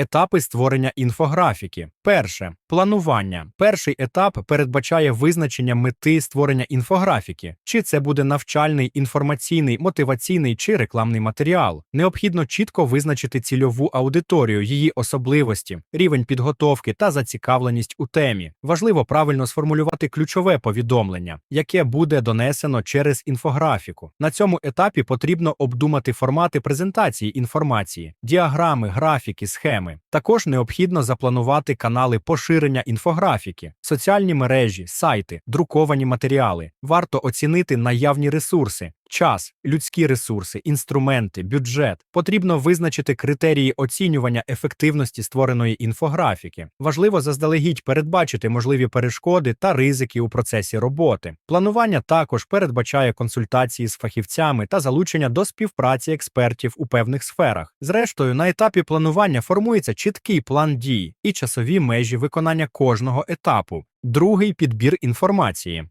Етапи створення інфографіки. Перше планування. Перший етап передбачає визначення мети створення інфографіки, чи це буде навчальний, інформаційний, мотиваційний чи рекламний матеріал. Необхідно чітко визначити цільову аудиторію, її особливості, рівень підготовки та зацікавленість у темі. Важливо правильно сформулювати ключове повідомлення, яке буде донесено через інфографіку. На цьому етапі потрібно обдумати формати презентації інформації, діаграми, графіки, схеми. Також необхідно запланувати канали поширення інфографіки, соціальні мережі, сайти, друковані матеріали. Варто оцінити наявні ресурси. Час, людські ресурси, інструменти, бюджет потрібно визначити критерії оцінювання ефективності створеної інфографіки. Важливо заздалегідь передбачити можливі перешкоди та ризики у процесі роботи. Планування також передбачає консультації з фахівцями та залучення до співпраці експертів у певних сферах. Зрештою, на етапі планування формується чіткий план дій і часові межі виконання кожного етапу. Другий підбір інформації.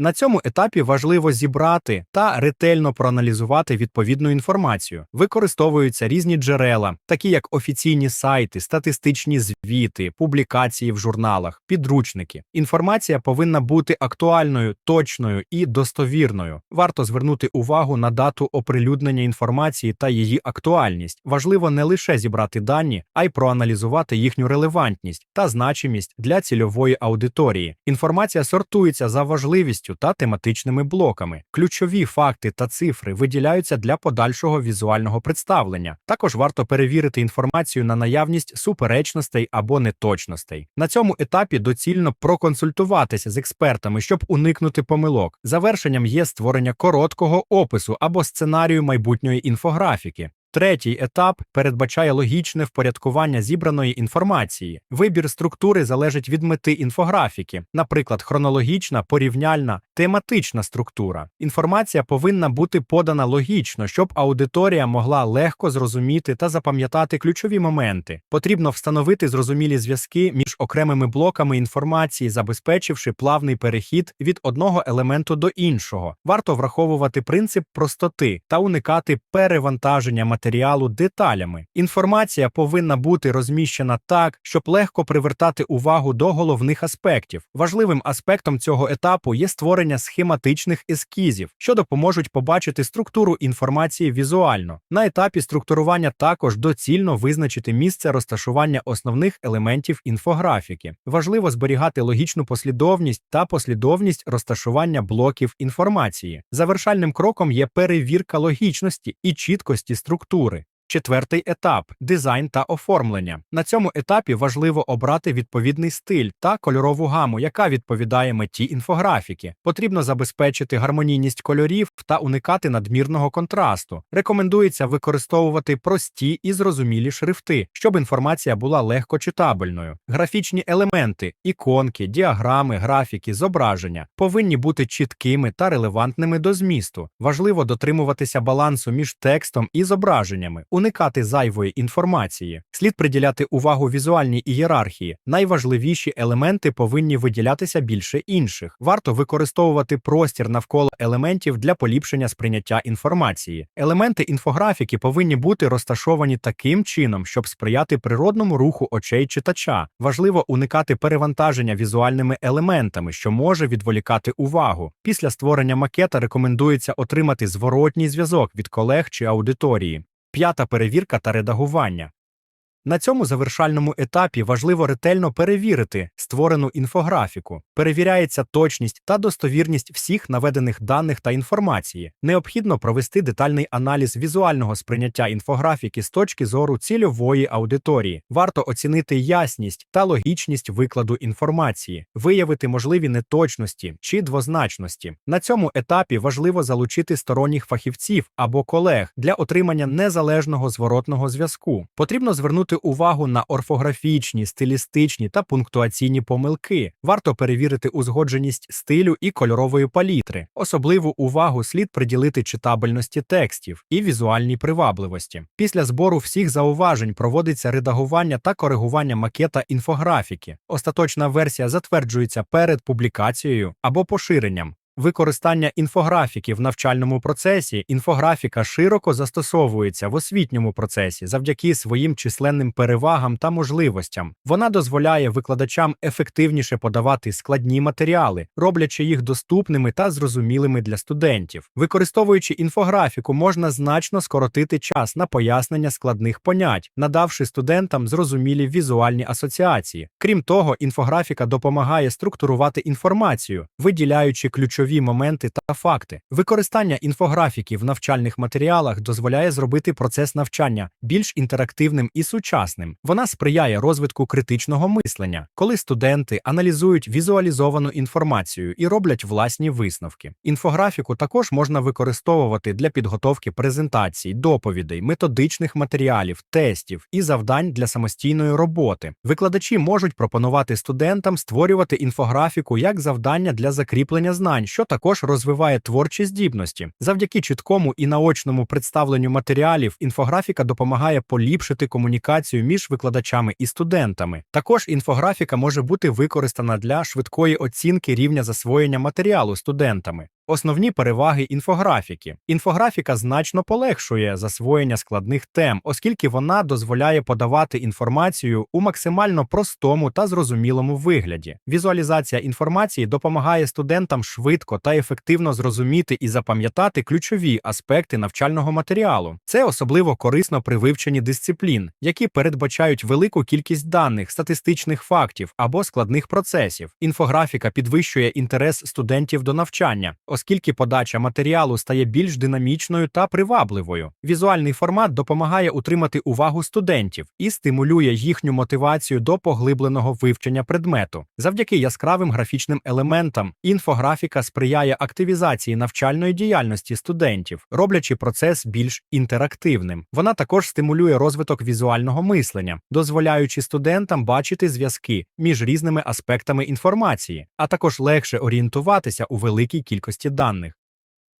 На цьому етапі важливо зібрати та ретельно проаналізувати відповідну інформацію. Використовуються різні джерела, такі як офіційні сайти, статистичні звіти, публікації в журналах, підручники. Інформація повинна бути актуальною, точною і достовірною. Варто звернути увагу на дату оприлюднення інформації та її актуальність. Важливо не лише зібрати дані, а й проаналізувати їхню релевантність та значимість для цільової аудиторії. Інформація сортується за важливістю та тематичними блоками. Ключові факти та цифри виділяються для подальшого візуального представлення. Також варто перевірити інформацію на наявність суперечностей або неточностей. На цьому етапі доцільно проконсультуватися з експертами, щоб уникнути помилок. Завершенням є створення короткого опису або сценарію майбутньої інфографіки. Третій етап передбачає логічне впорядкування зібраної інформації. Вибір структури залежить від мети інфографіки, наприклад, хронологічна, порівняльна, тематична структура. Інформація повинна бути подана логічно, щоб аудиторія могла легко зрозуміти та запам'ятати ключові моменти. Потрібно встановити зрозумілі зв'язки між окремими блоками інформації, забезпечивши плавний перехід від одного елементу до іншого. Варто враховувати принцип простоти та уникати перевантаження матеріалу деталями. Інформація повинна бути розміщена так, щоб легко привертати увагу до головних аспектів. Важливим аспектом цього етапу є створення схематичних ескізів, що допоможуть побачити структуру інформації візуально. На етапі структурування також доцільно визначити місце розташування основних елементів інфографіки. Важливо зберігати логічну послідовність та послідовність розташування блоків інформації. Завершальним кроком є перевірка логічності і чіткості структури архітектури. Четвертий етап дизайн та оформлення. На цьому етапі важливо обрати відповідний стиль та кольорову гаму, яка відповідає меті інфографіки. Потрібно забезпечити гармонійність кольорів та уникати надмірного контрасту. Рекомендується використовувати прості і зрозумілі шрифти, щоб інформація була легко читабельною. Графічні елементи, іконки, діаграми, графіки, зображення повинні бути чіткими та релевантними до змісту. Важливо дотримуватися балансу між текстом і зображеннями уникати зайвої інформації, слід приділяти увагу візуальній ієрархії. Найважливіші елементи повинні виділятися більше інших. Варто використовувати простір навколо елементів для поліпшення сприйняття інформації. Елементи інфографіки повинні бути розташовані таким чином, щоб сприяти природному руху очей читача. Важливо уникати перевантаження візуальними елементами, що може відволікати увагу. Після створення макета рекомендується отримати зворотній зв'язок від колег чи аудиторії. П'ята перевірка та редагування. На цьому завершальному етапі важливо ретельно перевірити створену інфографіку. Перевіряється точність та достовірність всіх наведених даних та інформації. Необхідно провести детальний аналіз візуального сприйняття інфографіки з точки зору цільової аудиторії. Варто оцінити ясність та логічність викладу інформації, виявити можливі неточності чи двозначності. На цьому етапі важливо залучити сторонніх фахівців або колег для отримання незалежного зворотного зв'язку. Потрібно звернути увагу на орфографічні, стилістичні та пунктуаційні помилки. Варто перевірити узгодженість стилю і кольорової палітри. Особливу увагу слід приділити читабельності текстів і візуальній привабливості. Після збору всіх зауважень проводиться редагування та коригування макета інфографіки. Остаточна версія затверджується перед публікацією або поширенням. Використання інфографіки в навчальному процесі. Інфографіка широко застосовується в освітньому процесі завдяки своїм численним перевагам та можливостям. Вона дозволяє викладачам ефективніше подавати складні матеріали, роблячи їх доступними та зрозумілими для студентів. Використовуючи інфографіку, можна значно скоротити час на пояснення складних понять, надавши студентам зрозумілі візуальні асоціації. Крім того, інфографіка допомагає структурувати інформацію, виділяючи ключові моменти та факти. Використання інфографіки в навчальних матеріалах дозволяє зробити процес навчання більш інтерактивним і сучасним. Вона сприяє розвитку критичного мислення, коли студенти аналізують візуалізовану інформацію і роблять власні висновки. Інфографіку також можна використовувати для підготовки презентацій, доповідей, методичних матеріалів, тестів і завдань для самостійної роботи. Викладачі можуть пропонувати студентам створювати інфографіку як завдання для закріплення знань, що також розвиває творчі здібності. Завдяки чіткому і наочному представленню матеріалів інфографіка допомагає поліпшити комунікацію між викладачами і студентами. Також інфографіка може бути використана для швидкої оцінки рівня засвоєння матеріалу студентами. Основні переваги інфографіки. Інфографіка значно полегшує засвоєння складних тем, оскільки вона дозволяє подавати інформацію у максимально простому та зрозумілому вигляді. Візуалізація інформації допомагає студентам швидко та ефективно зрозуміти і запам'ятати ключові аспекти навчального матеріалу. Це особливо корисно при вивченні дисциплін, які передбачають велику кількість даних, статистичних фактів або складних процесів. Інфографіка підвищує інтерес студентів до навчання оскільки подача матеріалу стає більш динамічною та привабливою. Візуальний формат допомагає утримати увагу студентів і стимулює їхню мотивацію до поглибленого вивчення предмету. Завдяки яскравим графічним елементам інфографіка сприяє активізації навчальної діяльності студентів, роблячи процес більш інтерактивним. Вона також стимулює розвиток візуального мислення, дозволяючи студентам бачити зв'язки між різними аспектами інформації, а також легше орієнтуватися у великій кількості даних.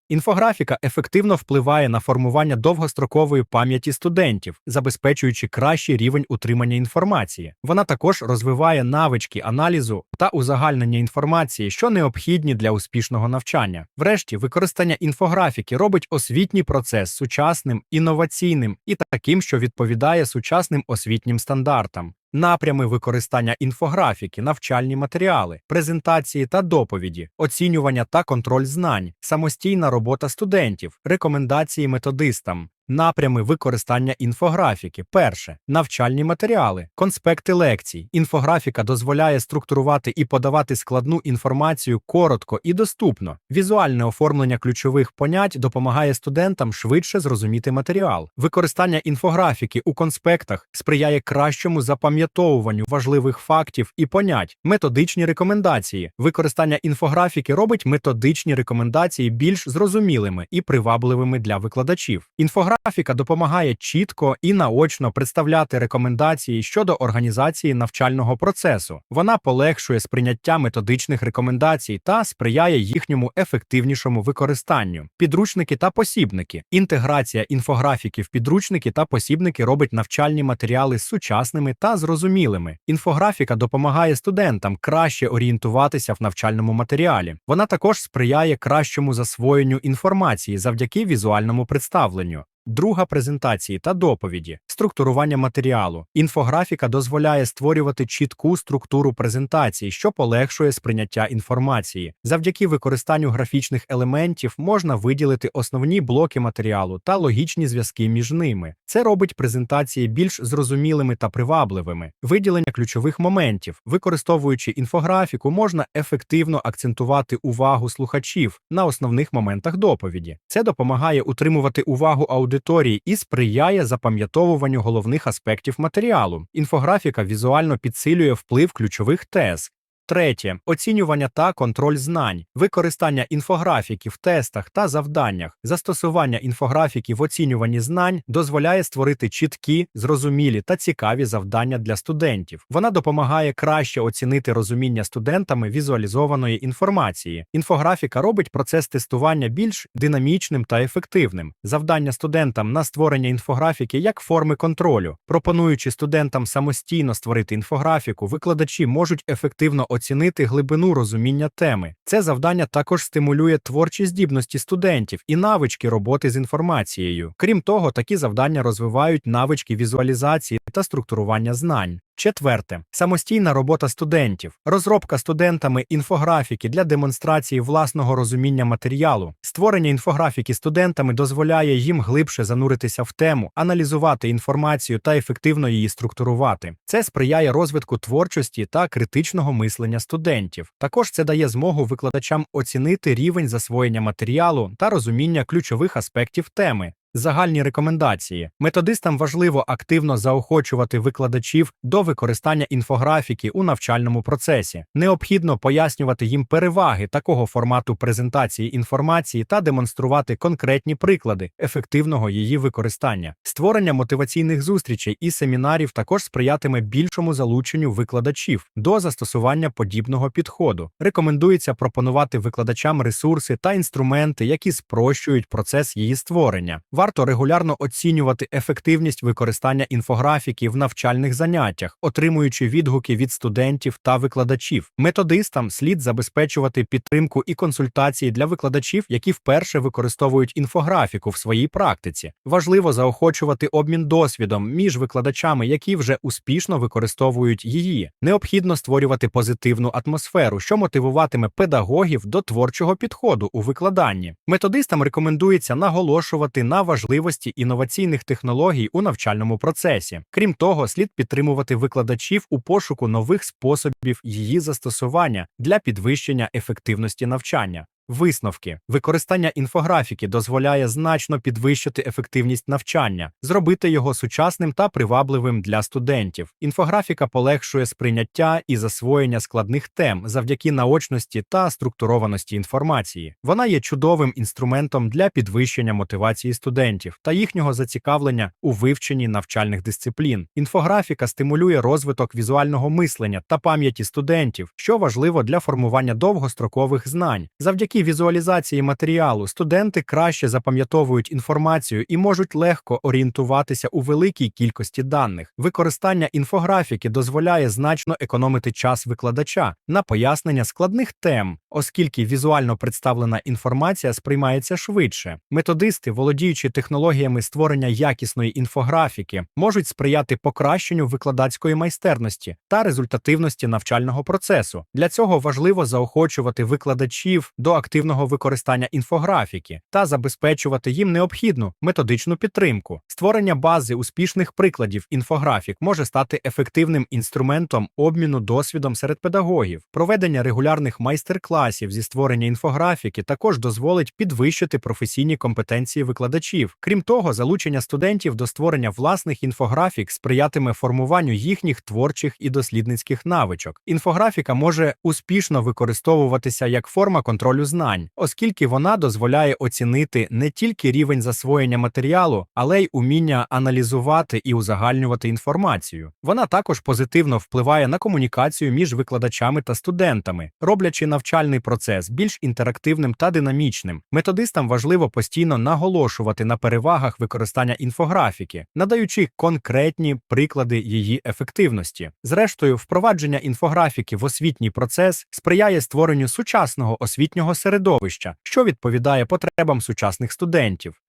Інфографіка ефективно впливає на формування довгострокової пам'яті студентів, забезпечуючи кращий рівень утримання інформації. Вона також розвиває навички аналізу та узагальнення інформації, що необхідні для успішного навчання. Врешті, використання інфографіки робить освітній процес сучасним, інноваційним і таким, що відповідає сучасним освітнім стандартам. Напрями використання інфографіки, навчальні матеріали, презентації та доповіді, оцінювання та контроль знань, самостійна робота студентів, рекомендації методистам. Напрями використання інфографіки. Перше навчальні матеріали, конспекти лекцій. Інфографіка дозволяє структурувати і подавати складну інформацію коротко і доступно. Візуальне оформлення ключових понять допомагає студентам швидше зрозуміти матеріал. Використання інфографіки у конспектах сприяє кращому запам'ятовуванню важливих фактів і понять. Методичні рекомендації. Використання інфографіки робить методичні рекомендації більш зрозумілими і привабливими для викладачів. Інфографіка Графіка допомагає чітко і наочно представляти рекомендації щодо організації навчального процесу. Вона полегшує сприйняття методичних рекомендацій та сприяє їхньому ефективнішому використанню. Підручники та посібники. Інтеграція інфографіки в підручники та посібники робить навчальні матеріали сучасними та зрозумілими. Інфографіка допомагає студентам краще орієнтуватися в навчальному матеріалі. Вона також сприяє кращому засвоєнню інформації завдяки візуальному представленню. Друга презентації та доповіді, структурування матеріалу. Інфографіка дозволяє створювати чітку структуру презентації, що полегшує сприйняття інформації. Завдяки використанню графічних елементів можна виділити основні блоки матеріалу та логічні зв'язки між ними. Це робить презентації більш зрозумілими та привабливими. Виділення ключових моментів, використовуючи інфографіку, можна ефективно акцентувати увагу слухачів на основних моментах доповіді. Це допомагає утримувати увагу аудиторії аудиторії і сприяє запам'ятовуванню головних аспектів матеріалу. Інфографіка візуально підсилює вплив ключових тез. Третє оцінювання та контроль знань, використання інфографіки в тестах та завданнях. Застосування інфографіки в оцінюванні знань дозволяє створити чіткі, зрозумілі та цікаві завдання для студентів. Вона допомагає краще оцінити розуміння студентами візуалізованої інформації. Інфографіка робить процес тестування більш динамічним та ефективним. Завдання студентам на створення інфографіки як форми контролю, пропонуючи студентам самостійно створити інфографіку, викладачі можуть ефективно оцінити глибину розуміння теми. Це завдання також стимулює творчі здібності студентів і навички роботи з інформацією. Крім того, такі завдання розвивають навички візуалізації та структурування знань. Четверте самостійна робота студентів, розробка студентами інфографіки для демонстрації власного розуміння матеріалу. Створення інфографіки студентами дозволяє їм глибше зануритися в тему, аналізувати інформацію та ефективно її структурувати. Це сприяє розвитку творчості та критичного мислення студентів. Також це дає змогу викладачам оцінити рівень засвоєння матеріалу та розуміння ключових аспектів теми. Загальні рекомендації. Методистам важливо активно заохочувати викладачів до використання інфографіки у навчальному процесі. Необхідно пояснювати їм переваги такого формату презентації інформації та демонструвати конкретні приклади ефективного її використання. Створення мотиваційних зустрічей і семінарів також сприятиме більшому залученню викладачів до застосування подібного підходу. Рекомендується пропонувати викладачам ресурси та інструменти, які спрощують процес її створення. Варто регулярно оцінювати ефективність використання інфографіки в навчальних заняттях, отримуючи відгуки від студентів та викладачів. Методистам слід забезпечувати підтримку і консультації для викладачів, які вперше використовують інфографіку в своїй практиці. Важливо заохочувати обмін досвідом між викладачами, які вже успішно використовують її. Необхідно створювати позитивну атмосферу, що мотивуватиме педагогів до творчого підходу у викладанні. Методистам рекомендується наголошувати на важливості інноваційних технологій у навчальному процесі. Крім того, слід підтримувати викладачів у пошуку нових способів її застосування для підвищення ефективності навчання. Висновки використання інфографіки дозволяє значно підвищити ефективність навчання, зробити його сучасним та привабливим для студентів. Інфографіка полегшує сприйняття і засвоєння складних тем завдяки наочності та структурованості інформації. Вона є чудовим інструментом для підвищення мотивації студентів та їхнього зацікавлення у вивченні навчальних дисциплін. Інфографіка стимулює розвиток візуального мислення та пам'яті студентів, що важливо для формування довгострокових знань. Завдяки візуалізації матеріалу студенти краще запам'ятовують інформацію і можуть легко орієнтуватися у великій кількості даних. Використання інфографіки дозволяє значно економити час викладача на пояснення складних тем, оскільки візуально представлена інформація сприймається швидше. Методисти, володіючи технологіями створення якісної інфографіки, можуть сприяти покращенню викладацької майстерності та результативності навчального процесу. Для цього важливо заохочувати викладачів до активного використання інфографіки та забезпечувати їм необхідну методичну підтримку. Створення бази успішних прикладів інфографік може стати ефективним інструментом обміну досвідом серед педагогів. Проведення регулярних майстер-класів зі створення інфографіки також дозволить підвищити професійні компетенції викладачів. Крім того, залучення студентів до створення власних інфографік сприятиме формуванню їхніх творчих і дослідницьких навичок. Інфографіка може успішно використовуватися як форма контролю знань, оскільки вона дозволяє оцінити не тільки рівень засвоєння матеріалу, але й уміння аналізувати і узагальнювати інформацію. Вона також позитивно впливає на комунікацію між викладачами та студентами, роблячи навчальний процес більш інтерактивним та динамічним. Методистам важливо постійно наголошувати на перевагах використання інфографіки, надаючи конкретні приклади її ефективності. Зрештою, впровадження інфографіки в освітній процес сприяє створенню сучасного освітнього середовища, що відповідає потребам сучасних студентів.